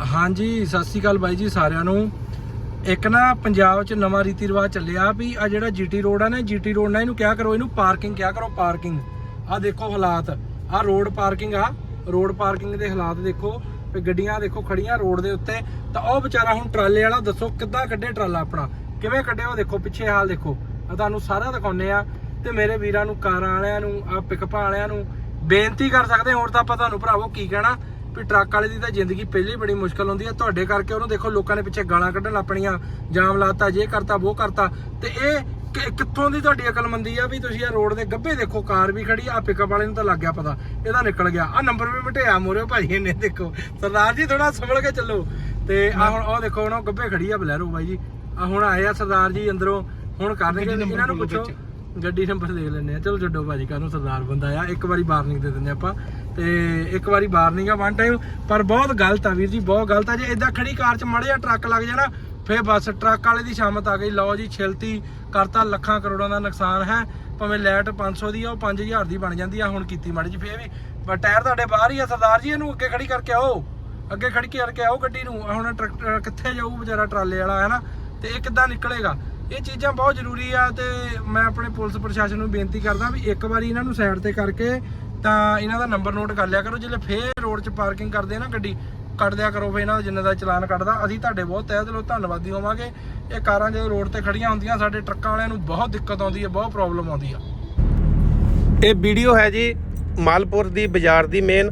ਹਾਂਜੀ, ਸਤਿ ਸ਼੍ਰੀ ਅਕਾਲ ਬਾਈ ਜੀ ਸਾਰਿਆਂ ਨੂੰ। ਇੱਕ ਨਾ ਪੰਜਾਬ 'ਚ ਨਵਾਂ ਰੀਤੀ ਰਿਵਾਜ ਚੱਲਿਆ ਵੀ ਆ ਜਿਹੜਾ ਜੀਟੀ ਰੋਡ ਆ ਨਾ ਜੀਟੀ ਰੋਡ ਨਾ ਇਹਨੂੰ ਕਿਆ ਕਰੋ, ਇਹਨੂੰ ਪਾਰਕਿੰਗ ਕਿਆ ਕਰੋ ਪਾਰਕਿੰਗ ਆ ਦੇਖੋ ਹਾਲਾਤ। ਆ ਰੋਡ ਪਾਰਕਿੰਗ ਆ ਰੋਡ ਪਾਰਕਿੰਗ ਦੇ ਹਾਲਾਤ ਦੇਖੋ, ਵੀ ਗੱਡੀਆਂ ਦੇਖੋ ਖੜੀਆਂ ਰੋਡ ਦੇ ਉੱਤੇ। ਤਾਂ ਉਹ ਵਿਚਾਰਾ ਹੁਣ ਟਰਾਲੇ ਵਾਲਾ, ਦੱਸੋ ਕਿੱਦਾਂ ਕੱਢੇ ਟਰਾਲਾ ਆਪਣਾ? ਕਿਵੇਂ ਕੱਢਿਆ ਉਹ ਦੇਖੋ, ਪਿੱਛੇ ਹਾਲ ਦੇਖੋ। ਆ ਤੁਹਾਨੂੰ ਸਾਰਾ ਦਿਖਾਉਨੇ ਆ ਤੇ ਮੇਰੇ ਵੀਰਾਂ ਨੂੰ, ਕਾਰਾਂ ਵਾਲਿਆਂ ਨੂੰ ਆ ਪਿਕਅਪਾਂ ਵਾਲਿਆਂ ਨੂੰ ਬੇਨਤੀ ਕਰ ਸਕਦੇ ਹੋਰ ਤਾਂ ਆਪਾਂ ਤੁਹਾਨੂੰ ਭਰਾਵੋ ਕੀ ਕਹਿਣਾ। ਵੀ ਟਰੱਕ ਵਾਲੇ ਦੀ ਤਾਂ ਜ਼ਿੰਦਗੀ ਪਹਿਲੇ ਹੀ ਬੜੀ ਮੁਸ਼ਕਲ ਹੁੰਦੀ ਹੈ ਤੁਹਾਡੇ ਕਰਕੇ ਉਹਨੂੰ ਦੇਖੋ ਲੋਕਾਂ ਨੇ ਪਿੱਛੇ ਗਾਲਾਂ ਕੱਢਣ ਆਪਣੀਆਂ ਜਾਮ ਲਾਤਾ ਜੇ ਕਰਤਾ ਉਹ ਕਰਤਾ। ਤੇ ਇਹ ਕਿੱਥੋਂ ਦੀ ਤੁਹਾਡੀ ਅਕਲਮੰਦੀ ਆ ਵੀ ਤੁਸੀਂ ਇਹ ਰੋਡ ਦੇ ਗੱਭੇ ਦੇਖੋ ਕਾਰ ਵੀ ਖੜੀ ਆ ਪਿਕਅਪ ਵਾਲੇ ਨੂੰ ਤਾਂ ਲੱਗ ਗਿਆ ਪਤਾ। ਇਹਦਾ ਨਿਕਲ ਗਿਆ। ਆ ਨੰਬਰ ਵੀ ਮਟਿਆ ਮੋਰਿਓ ਭਾਈ ਇਹਨੇ ਦੇਖੋ। ਸਰਦਾਰ ਜੀ ਥੋੜਾ ਸੰਭਲ ਕੇ ਚੱਲੋ। ਤੇ ਆ ਹੁਣ ਉਹ ਦੇਖੋ ਹੁਣ ਉਹ ਗੱਭੇ ਖੜੀ ਆ ਬਲੈਰੋ ਬਾਈ ਜੀ। ਆ ਹੁਣ ਆਏ ਆ ਸਰਦਾਰ ਜੀ ਅੰਦਰੋਂ। ਹੁਣ ਕਰਨਗੇ ਇਹਨਾਂ ਨੂੰ ਪੁੱਛੋ। ਗੱਡੀ ਨੰਬਰ ਦੇਖ ਲੈਣੇ ਆ। ਚਲੋ ਛੱਡੋ ਭਾਜੀ ਕਾਹਨੂੰ ਸਰਦਾਰ ਬੰਦਾ ਆ। ਇੱਕ ਵਾਰੀ ਵਾਰਨਿੰਗ ਦੇ ਦਿੰਦੇ ਆਪਾਂ। ਤੇ ਇੱਕ ਵਾਰੀ ਵਾਰਨਿੰਗ ਆ ਵਨ ਟਾਈਮ ਪਰ ਬਹੁਤ ਗਲਤ ਆ ਵੀਰ ਜੀ, ਬਹੁਤ ਗਲਤ ਆ। ਜੇ ਇਦਾਂ ਖੜੀ ਕਾਰ 'ਚ ਮੜਿਆ ਟਰੱਕ ਲੱਗ ਜਾਣਾ, ਫੇਰ ਬਸ ਟਰੱਕ ਵਾਲੇ ਦੀ ਸ਼ਾਮਤ ਆ ਗਈ। ਲਓ ਜੀ, ਛਿਲਤੀ ਕਰਤਾ, ਲੱਖਾਂ ਕਰੋੜਾਂ ਦਾ ਨੁਕਸਾਨ ਹੈ। ਭਾਵੇਂ ਲਾਈਟ 500 ਦੀ ਆ, ਉਹ 5000 ਦੀ ਬਣ ਜਾਂਦੀ ਆ, ਹੁਣ ਕੀਤੀ ਮਾੜੀ ਜੀ ਫੇਰ ਵੀ। ਟਾਇਰ ਤੁਹਾਡੇ ਬਾਹਰ ਹੀ ਆ, ਸਰਦਾਰ ਜੀ, ਇਹਨੂੰ ਅੱਗੇ ਖੜੀ ਕਰਕੇ ਆਓ। ਅੱਗੇ ਖੜੀ ਕਰਕੇ ਆਓ ਗੱਡੀ ਨੂੰ। ਹੁਣ ਟਰੈਕਟਰ ਕਿੱਥੇ ਜਾਊ ਵਿਚਾਰਾ ਟਰਾਲੇ ਵਾਲਾ, ਹੈ ਨਾ? ਤੇ ਇਹ ਕਿੱਦਾਂ ਨਿਕਲੇਗਾ? ਇਹ ਚੀਜ਼ਾਂ ਬਹੁਤ ਜ਼ਰੂਰੀ ਆ ਤੇ ਮੈਂ ਆਪਣੇ ਪੁਲਿਸ ਪ੍ਰਸ਼ਾਸਨ ਨੂੰ ਬੇਨਤੀ ਕਰਦਾ ਵੀ ਇੱਕ ਵਾਰੀ ਇਹਨਾਂ ਨੂੰ ਸਾਈਡ ਤੇ ਕਰਕੇ ਤਾਂ ਇਹਨਾਂ ਦਾ ਨੰਬਰ ਨੋਟ ਕਰ ਲਿਆ ਕਰੋ ਜਿਹੜੇ ਫੇਰ ਰੋਡ 'ਚ ਪਾਰਕਿੰਗ ਕਰਦੇ ਆ ਨਾ ਗੱਡੀ, ਕੱਢ ਦਿਆ ਕਰੋ ਫੇ ਇਹਨਾਂ ਦਾ, ਜਿੰਨੇ ਦਾ ਚਲਾਨ ਕੱਢਦਾ, ਅਸੀਂ ਤੁਹਾਡੇ ਬਹੁਤ ਤਹਿ ਦਿਲੋਂ ਧੰਨਵਾਦੀ ਹੋਵਾਂਗੇ। ਇਹ ਕਾਰਾਂ ਜਦੋਂ ਰੋਡ ਤੇ ਖੜੀਆਂ ਹੁੰਦੀਆਂ, ਸਾਡੇ ਟਰੱਕਾਂ ਵਾਲਿਆਂ ਨੂੰ ਬਹੁਤ ਦਿੱਕਤ ਆਉਂਦੀ ਹੈ, ਬਹੁਤ ਪ੍ਰੋਬਲਮ ਆਉਂਦੀ ਆ। ਇਹ ਵੀਡੀਓ ਹੈ ਜੀ ਮਾਲਪੁਰ ਦੀ ਬਾਜ਼ਾਰ ਦੀ ਮੇਨ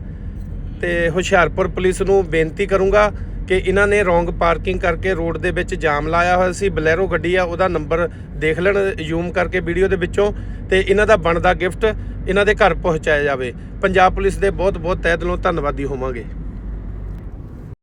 ਤੇ ਹੁਸ਼ਿਆਰਪੁਰ ਪੁਲਿਸ ਨੂੰ ਬੇਨਤੀ ਕਰੂੰਗਾ ਕਿ ਇਹਨਾਂ ਨੇ ਰੋਂਗ ਪਾਰਕਿੰਗ ਕਰਕੇ ਰੋਡ ਦੇ ਵਿੱਚ ਜਾਮ ਲਾਇਆ ਹੋਇਆ ਸੀ। ਬਲੈਰੋ ਗੱਡੀ ਆ, ਉਹਦਾ ਨੰਬਰ ਦੇਖ ਲੈਣ, ਜ਼ੂਮ ਕਰਕੇ ਵੀਡੀਓ ਦੇ ਵਿੱਚੋਂ ਤੇ ਇਹਨਾਂ ਦਾ ਬਣਦਾ ਗਿਫਟ ਇਹਨਾਂ ਦੇ ਘਰ ਪਹੁੰਚਾਇਆ ਜਾਵੇ। ਪੰਜਾਬ ਪੁਲਿਸ ਦੇ ਬਹੁਤ ਬਹੁਤ ਤਹਿ ਦਿਲੋਂ ਧੰਨਵਾਦੀ ਹੋਵਾਂਗੇ।